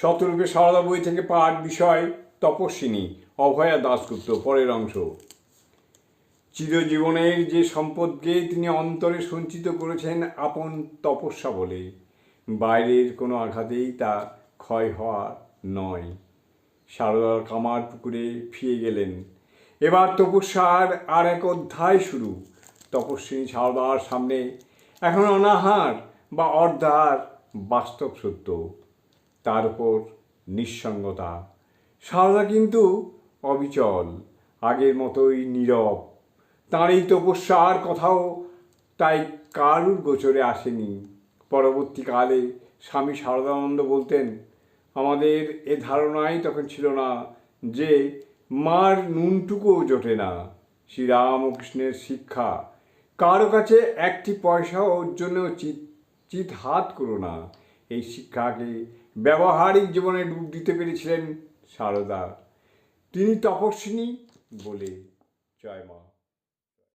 শতরূপে সারদা বই থেকে পাঠ বিষয় তপস্বিনী, অভয়া দাশগুপ্ত, পরের অংশ। চিরজীবনের যে সম্পদকে তিনি অন্তরে সঞ্চিত করেছেন আপন তপস্যা বলে, বাইরের কোনো আঘাতেই তা ক্ষয় হওয়া নয়। সারদার কামার পুকুরে ফিরে গেলেন। এবার তপস্যার আর এক অধ্যায় শুরু। তপস্বিনী সারদার সামনে এখন অনাহার বা অর্ধার বাস্তব সত্য। তার উপর নিঃসঙ্গতা। সারদা কিন্তু অবিচল, আগের মতোই নীরব। তাঁর এই তপস্যার কথাও তাই কারুর গোচরে আসেনি। পরবর্তীকালে স্বামী শারদানন্দ বলতেন, আমাদের এ ধারণাই তখন ছিল না যে মার নুনটুকুও জোটে না। শ্রীরামকৃষ্ণের শিক্ষা, কারও কাছে একটি পয়সা ওর জন্য চিত চিত হাত করো না। এই শিক্ষাকে ব্যবহারিক জীবনে ডুব দিতে পেরেছিলেন সারদা। তিনি তপস্বিনী বলে জয় মা।